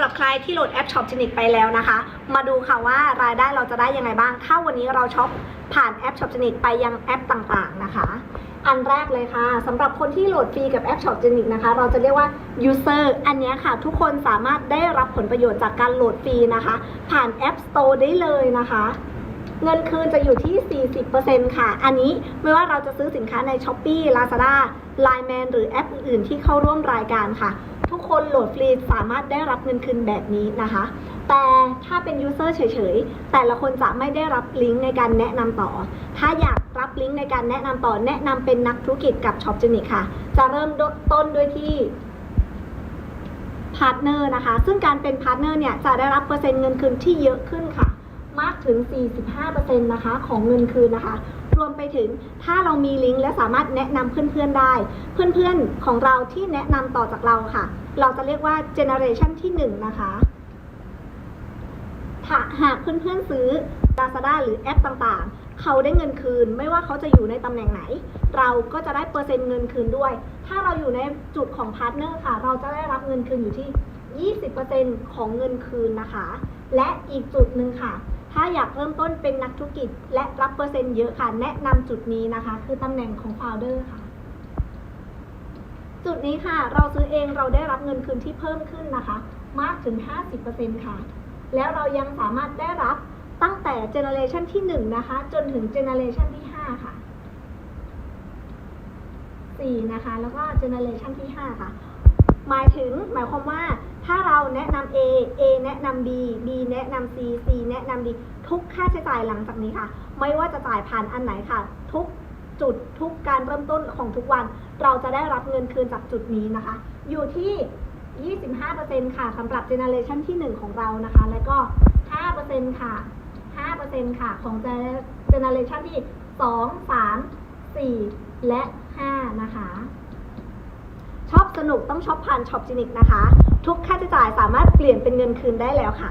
หรับใครที่โหลดแอป Shop จินิกไปแล้วนะคะ มาดูค่ะว่ารายได้เราจะได้ยังไงบ้าง ถ้าวันนี้เราช็อปผ่านแอป Shop จินิกไปยังแอปต่างๆนะคะ อันแรกเลยค่ะสำหรับคนที่โหลดฟรีกับแอป Shop จินิกนะคะ เราจะเรียกว่า user อันนี้ค่ะ ทุกคนสามารถได้รับผลประโยชน์จากการโหลดฟรีนะคะ ผ่านแอป Store ได้เลยนะคะ เงินคืนจะอยู่ที่ 40%ค่ะ อันนี้ไม่ว่าเราจะซื้อสินค้าใน s h อ p e e Lazada Line Man หรือแอปอื่นๆที่เข้าร่วมรายการค่ะ ทุกคนโหลดฟรีสามารถได้รับเงินคืนแบบนี้นะคะ แต่ถ้าเป็นยูเซอร์เฉยๆ แต่ละคนจะไม่ได้รับลิงก์ในการแนะนำต่อ ถ้าอยากรับลิงก์ในการแนะนำต่อแนะนำเป็นนักธุรกิจกับ Shop g e n i c ค่ะ จะเริ่มต้นด้วยที่พาร์ทเนอร์นะคะ ซึ่งการเป็นพาร์ทเนอร์เนี่ยจะได้รับเปอร์เซ็นต์เงินคืนที่เยอะขึ้นค่ะ มากถึง 45%นะคะของเงินคืนนะคะรวมไปถึงถ้าเรามีลิงก์และสามารถแนะนำเพื่อนๆได้ เพื่อนๆของเราที่แนะนำต่อจากเราค่ะ เราจะเรียกว่าเจเนอเรชันที่1นะคะถ้าหากเพื่อนๆซื้อ Lazada หรือแอปต่างๆ เขาได้เงินคืน ไม่ว่าเขาจะอยู่ในตำแหน่งไหน เราก็จะได้เปอร์เซ็นต์เงินคืนด้วย ถ้าเราอยู่ในจุดของพาร์ทเนอร์ค่ะ เราจะได้รับเงินคืนอยู่ที่ 20%ของเงินคืนนะคะ และอีกจุดหนึ่งค่ะ ถ้าอยากเริ่มต้นเป็นนักธุรกิจ และรับเปอร์เซ็นต์เยอะค่ะ แนะนำจุดนี้นะคะ คือตำแหน่งของ founder ค่ะ จุดนี้ค่ะ เราซื้อเองเราได้รับเงินคืนที่เพิ่มขึ้นนะคะ มากถึง 50%ค่ะ แล้วเรายังสามารถได้รับตั้งแต่เจเนอเรชันที่ 1 นะคะ จนถึงเจเนอเรชันที่ 5 ค่ะ 4 นะคะ แล้วก็เจเนอเรชันที่ 5 ค่ะ หมายถึงหมายความว่าถ้าเราแนะนำ A A นะนำ B B แนะนำ C C แนะนำ D ทุกค่าใช้จ่ายหลังจากนี้ค่ะ ไม่ว่าจะจ่ายผ่านอันไหนค่ะ ทุกจุดทุกการเริ่มต้นของทุกวัน เราจะได้รับเงินคืนจากจุดนี้นะคะ อยู่ที่ 25%ค่ะสำหรับเจเนอเรชันที่ 1 ของเรานะคะ แล้วก็ 5%ค่ะ 5%ค่ะ ของเจเนอเรชันที่ 2 3 4 และ 5 นะคะชอบสนุกต้องช็อปผ่านช็อปจินิกนะคะ ทุกค่าใช้จ่ายสามารถเปลี่ยนเป็นเงินคืนได้แล้วค่ะ